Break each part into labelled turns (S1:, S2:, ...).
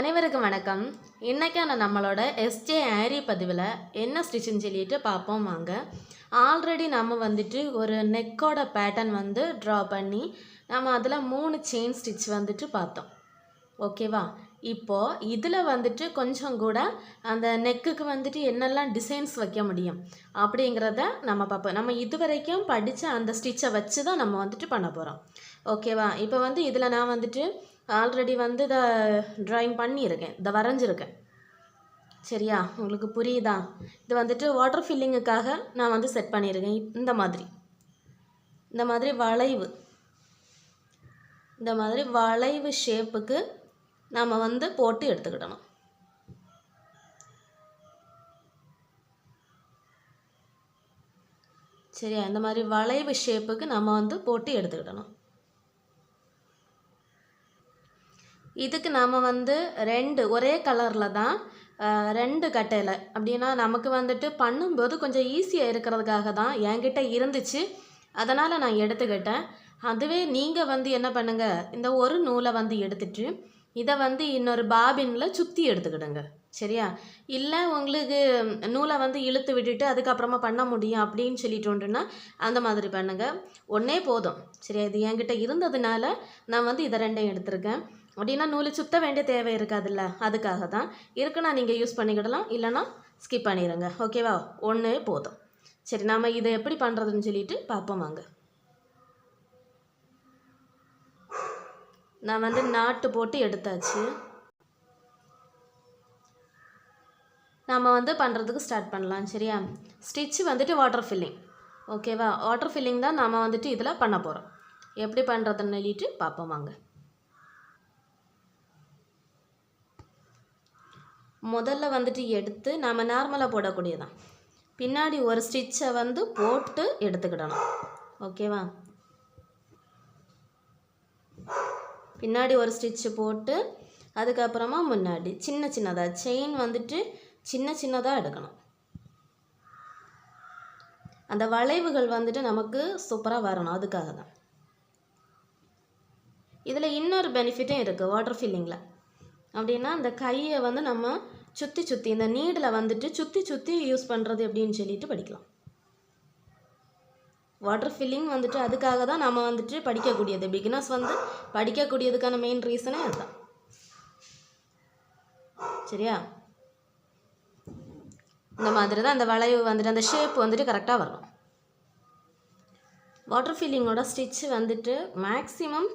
S1: அனைவருக்கும் வணக்கம். இன்றைக்கான நம்மளோட எஸ்ஜே ஆரி பதிவில் என்ன ஸ்டிச்சுன்னு சொல்லிட்டு பார்ப்போம் வாங்க. ஆல்ரெடி நம்ம வந்துட்டு ஒரு நெக்கோட பேட்டர்ன் வந்து ட்ரா பண்ணி நம்ம அதில் மூணு செயின் ஸ்டிச் வந்துட்டு பார்த்தோம். ஓகேவா இப்போது இதில் வந்துட்டு கொஞ்சம் கூட அந்த நெக்குக்கு வந்துட்டு என்னெல்லாம் டிசைன்ஸ் வைக்க முடியும் அப்படிங்கிறத நம்ம பார்ப்போம். நம்ம இது வரைக்கும் படித்த அந்த ஸ்டிச்சை வச்சு தான் நம்ம வந்துட்டு பண்ண போகிறோம் ஓகேவா இப்போ வந்து இதில் நான் வந்துட்டு ஆல்ரெடி வந்து இதை ட்ராயிங் பண்ணியிருக்கேன். இதை வரைஞ்சிருக்கேன். சரியா? உங்களுக்கு புரியுதா? இது வந்துட்டு வாட்டர் ஃபில்லிங்குக்காக நான் வந்து செட் பண்ணியிருக்கேன். இந்த மாதிரி. இந்த மாதிரி வளைவு. இந்த மாதிரி வளைவு ஷேப்புக்கு நாம் வந்து போட்டு எடுத்துக்கிடணும். சரியா? இந்த மாதிரி வளைவு ஷேப்புக்கு நம்ம வந்து போட்டு எடுத்துக்கிடணும். இதுக்கு நாம் வந்து ரெண்டு ஒரே கலரில் தான் ரெண்டு கட்டையில். அப்படின்னா நமக்கு வந்துட்டு பண்ணும்போது கொஞ்சம் ஈஸியாக இருக்கிறதுக்காக தான் என்கிட்ட இருந்துச்சு. அதனால் நான் எடுத்துக்கிட்டேன். அதுவே நீங்கள் வந்து என்ன பண்ணுங்கள் இந்த ஒரு நூலை வந்து எடுத்துட்டு இதை வந்து இன்னொரு பாபினில் சுற்றி எடுத்துக்கிடுங்க. சரியா? இல்லை உங்களுக்கு நூலை வந்து இழுத்து விட்டுட்டு அதுக்கப்புறமா பண்ண முடியும் அப்படின்னு சொல்லிட்டோன்ட்டுனா அந்த மாதிரி பண்ணுங்கள் ஒன்றே போதும். சரியா? இது என்கிட்ட இருந்ததுனால நான் வந்து இதை ரெண்டையும் எடுத்திருக்கேன். அப்படின்னா நூல் சுத்த வேண்டிய தேவை இருக்காதுல்ல. அதுக்காக தான் இருக்குன்னா நீங்கள் யூஸ் பண்ணிக்கிடலாம். இல்லைன்னா ஸ்கிப் பண்ணிடுங்க ஓகேவா ஒன்றே போதும். சரி நாம் இதை எப்படி பண்ணுறதுன்னு சொல்லிட்டு பார்ப்போம் வாங்க. நான் வந்து நாட்டு போட்டு எடுத்தாச்சு. நாம் வந்து பண்ணுறதுக்கு ஸ்டார்ட் பண்ணலாம். சரியா? ஸ்டிச்சு வந்துட்டு வாட்டர் ஃபில்லிங் ஓகேவா வாட்டர் ஃபில்லிங் தான் நாம் வந்துட்டு இதில் பண்ண போகிறோம் எப்படி பண்ணுறதுன்னு சொல்லிட்டு பார்ப்போம் வாங்க. முதல்ல வந்துட்டு எடுத்து நாம் நார்மலாக போடக்கூடியதான் பின்னாடி ஒரு ஸ்டிச்சை வந்து போட்டு எடுத்துக்கிடணும். ஓகேவா பின்னாடி ஒரு ஸ்டிச்சு போட்டு அதுக்கப்புறமா முன்னாடி சின்ன சின்னதாக செயின் வந்துட்டு சின்ன சின்னதாக எடுக்கணும். அந்த வளைவுகள் வந்துட்டு நமக்கு சூப்பராக வரணும் அதுக்காக தான் இதில் இன்னொரு பெனிஃபிட்டும் இருக்குது வாட்டர் ஃபில்லிங்கில் அப்படின்னா அந்த கையை வந்து நம்ம சுற்றி சுற்றி இந்த நீடில் வந்துட்டு சுற்றி சுற்றி யூஸ் பண்ணுறது எப்படின்னு சொல்லிட்டு படிக்கலாம். வாட்டர் ஃபில்லிங் வந்துட்டு அதுக்காக தான் நம்ம வந்துட்டு படிக்கக்கூடியது. பிகினர்ஸ் வந்து படிக்கக்கூடியதுக்கான மெயின் ரீசனே அதுதான். சரியா? இந்த மாதிரி தான் அந்த வளைவு வந்துட்டு அந்த ஷேப் வந்துட்டு கரெக்டாக வரணும். வாட்டர் ஃபில்லிங்கோட ஸ்டிச்சு வந்துட்டு மேக்ஸிமம்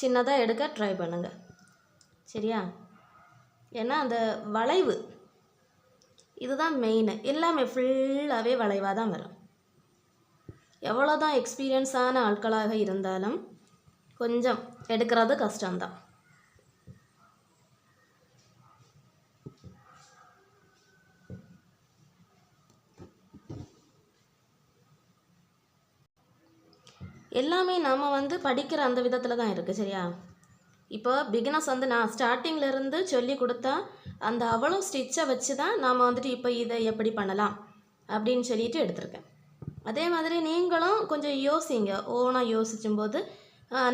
S1: சின்னதாக எடுக்க ட்ரை பண்ணுங்கள் சரியா? ஏன்னா அந்த வளைவு இதுதான் மெயின் எல்லாமே ஃபுல்லாகவே வளைவாக தான் வரும். எவ்வளோ தான் எக்ஸ்பீரியன்ஸான ஆட்களாக இருந்தாலும் கொஞ்சம் எடுக்கிறது கஷ்டம்தான். எல்லாமே நாம் வந்து படிக்கிற அந்த விதத்தில் தான் இருக்குது சரியா? இப்போ பிகினர்ஸ் வந்து நான் ஸ்டார்டிங்லேருந்து சொல்லி கொடுத்தா அந்த அவ்வளோ ஸ்டிச்சை வச்சு தான் நாம் வந்துட்டு இப்போ இதை எப்படி பண்ணலாம் அப்படின்னு சொல்லிட்டு எடுத்திருக்கேன். அதே மாதிரி நீங்களும் கொஞ்சம் யோசிங்க. ஓனாக யோசிச்சும் போது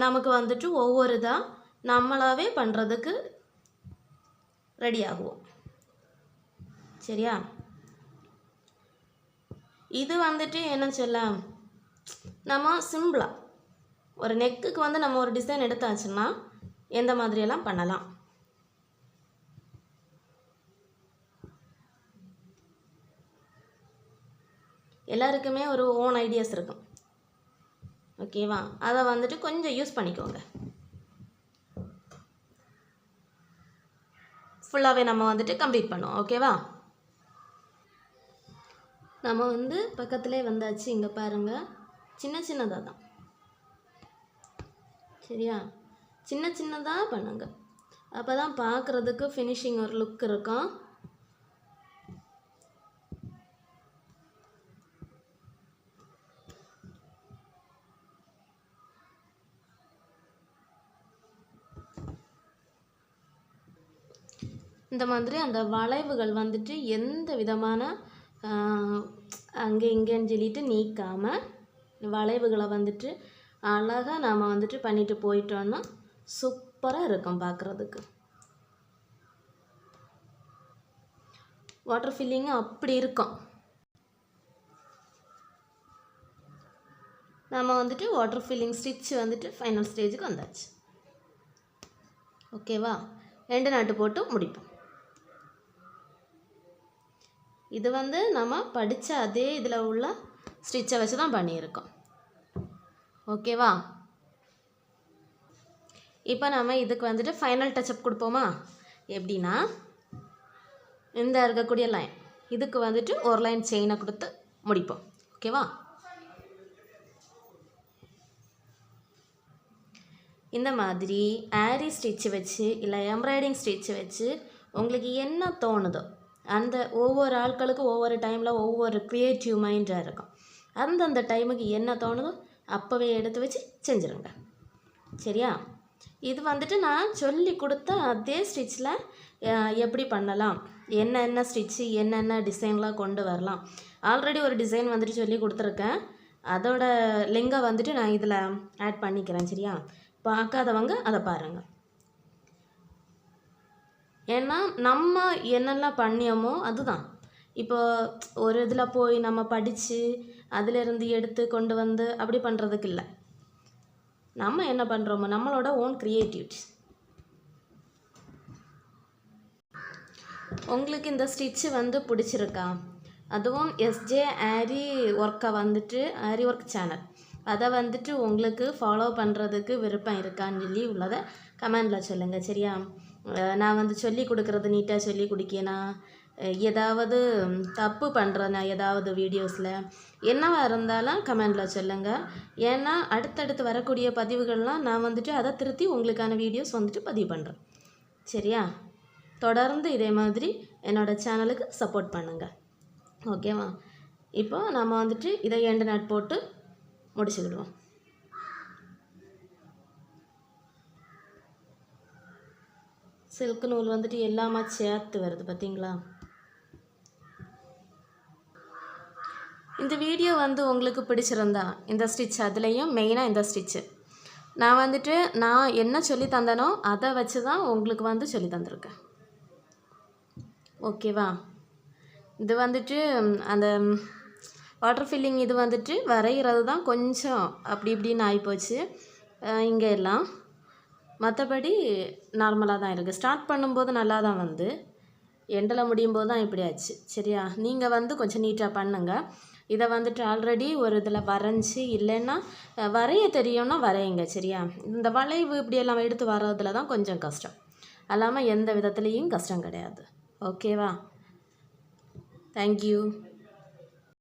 S1: நமக்கு வந்துட்டு ஒவ்வொரு இதாக நம்மளாவே பண்ணுறதுக்கு ரெடி ஆகுவோம். சரியா? இது வந்துட்டு என்ன சொல்ல நம்ம சிம்பிளாக ஒரு நெக்குக்கு வந்து நம்ம ஒரு டிசைன் எடுத்தாச்சுன்னா எந்த மாதிரியெல்லாம் பண்ணலாம்? எல்லாருக்குமே ஒரு ஓன் ஐடியாஸ் இருக்கும். ஓகேவா அதை வந்துட்டு கொஞ்சம் யூஸ் பண்ணிக்கோங்க. ஃபுல்லாகவே நம்ம வந்துட்டு கம்ப்ளீட் பண்ணுவோம். ஓகேவா நம்ம வந்து பக்கத்திலே வந்தாச்சு. இங்கே பாருங்கள் சின்ன சின்னதாக தான் சரியா? சின்ன சின்னதாக பண்ணுங்க. அப்போ தான் பார்க்குறதுக்கு ஃபினிஷிங் ஒரு லுக் இருக்கும். இந்த மாதிரி அந்த வளைவுகள் வந்துட்டு எந்த விதமான ஆஹ், அங்கே இங்கேன்னு சொல்லிட்டு நீக்காமல் வளைவுகளை வந்துட்டு அழகாக நாம் வந்துட்டு பண்ணிட்டு போயிட்டோன்னா சூப்பராக இருக்கும் பார்க்குறதுக்கு வாட்டர் ஃபில்லிங்கு அப்படி இருக்கும். நம்ம வந்துட்டு வாட்டர் ஃபில்லிங் ஸ்டிச் வந்துட்டு ஃபைனல் ஸ்டேஜுக்கு வந்தாச்சு. ஓகேவா ரெண்டு நாட்டு போட்டு முடிப்போம். இது வந்து நம்ம படித்த அதே இதில் உள்ள ஸ்டிச்சை வச்சு தான் பண்ணியிருக்கோம். ஓகேவா இப்போ நம்ம இதுக்கு வந்துட்டு ஃபைனல் டச்சப் கொடுப்போமா? எப்படின்னா இந்த இருக்கக்கூடிய லைன் இதுக்கு வந்துட்டு ஒரு லைன் செயினை கொடுத்து முடிப்போம். ஓகேவா இந்த மாதிரி ஆரி ஸ்டிச்சு வச்சு இல்லை எம்ப்ராய்டிங் ஸ்டிச்சு வச்சு உங்களுக்கு என்ன தோணுதோ அந்த ஒவ்வொரு ஆட்களுக்கும் ஒவ்வொரு டைமில் ஒவ்வொரு க்ரியேட்டிவ் மைண்டாக இருக்கும். அந்தந்த டைமுக்கு என்ன தோணுதோ அப்போவே எடுத்து வச்சு செஞ்சுருங்க. சரியா? இது வந்துட்டு நான் சொல்லி கொடுத்த அதே ஸ்டிச்சில் எப்படி பண்ணலாம்? என்னென்ன ஸ்டிச்சு என்னென்ன டிசைன்லாம் கொண்டு வரலாம்? ஆல்ரெடி ஒரு டிசைன் வந்துட்டு சொல்லி கொடுத்துருக்கேன். அதோட லிங்கை வந்துட்டு நான் இதில் ஆட் பண்ணிக்கிறேன் சரியா? பார்க்காதவங்க அதை பாருங்கள் ஏன்னா நம்ம என்னெல்லாம் பண்ணியோமோ அதுதான். இப்போ ஒரு இதில் போய் நம்ம படித்து அதிலிருந்து எடுத்து கொண்டு வந்து அப்படி பண்ணுறதுக்கு இல்லை. நம்ம என்ன பண்ணுறோமோ நம்மளோட ஓன் க்ரியேட்டிவிட்டி உங்களுக்கு இந்த ஸ்டிச்சு வந்து பிடிச்சிருக்கா? அதுவும் எஸ்ஜே ஆரி ஒர்க்கை வந்துட்டு ஆரி ஒர்க் சேனல் அதை வந்துட்டு உங்களுக்கு ஃபாலோ பண்ணுறதுக்கு விருப்பம் இருக்கான்னு சொல்லி உள்ளதை கமெண்டில் சொல்லுங்கள் சரியா? நான் வந்து சொல்லி கொடுக்குறது நீட்டாக சொல்லி கொடுக்கேனா? ஏதாவது தப்பு பண்ணுறேன்னா ஏதாவது வீடியோஸில் என்னவா இருந்தாலும் கமெண்டில் சொல்லுங்கள் ஏன்னா அடுத்தடுத்து வரக்கூடிய பதிவுகள்லாம் நான் வந்துட்டு அதை திருத்தி உங்களுக்கான வீடியோஸ் வந்துட்டு பதிவு பண்ணுறேன் சரியா? தொடர்ந்து இதே மாதிரி என்னோடய சேனலுக்கு சப்போர்ட் பண்ணுங்கள் ஓகேவா? இப்போ நாம் வந்துட்டு இதை எண்டு நாட் போட்டு முடிச்சுக்கிடுவோம். சில்க் நூல் வந்துட்டு எல்லாமே சேர்த்து வருது பார்த்தீங்களா? இந்த வீடியோ வந்து உங்களுக்கு பிடிச்சிருந்தா இந்த ஸ்டிச் அதுலேயும் மெயினாக இந்த ஸ்டிச்சு நான் வந்துட்டு நான் என்ன சொல்லி தந்தனோ அதை வச்சு தான் உங்களுக்கு வந்து சொல்லி தந்திருக்கேன். ஓகேவா இது வந்துட்டு அந்த வாட்டர் ஃபில்லிங் இது வந்துட்டு வரைகிறது தான் கொஞ்சம் அப்படி இப்படின்னு ஆகிப்போச்சு இங்கே எல்லாம். மற்றபடி நார்மலாக தான் இருக்குது ஸ்டார்ட் பண்ணும்போது நல்லா தான் வந்து. எண்டில் முடியும் போது தான் இப்படி ஆச்சு. சரியா? நீங்கள் வந்து கொஞ்சம் நீட்டாக பண்ணுங்கள் இதை வந்துட்டு ஆல்ரெடி ஒரு இதில் வரைஞ்சி இல்லைன்னா வரைய தெரியும்னா வரையுங்க சரியா? இந்த வளைவு இப்படியெல்லாம் எடுத்து வர்றதுல தான் கொஞ்சம் கஷ்டம். அல்லாமல் எந்த விதத்துலேயும் கஷ்டம் கிடையாது. ஓகேவா தேங்க்யூ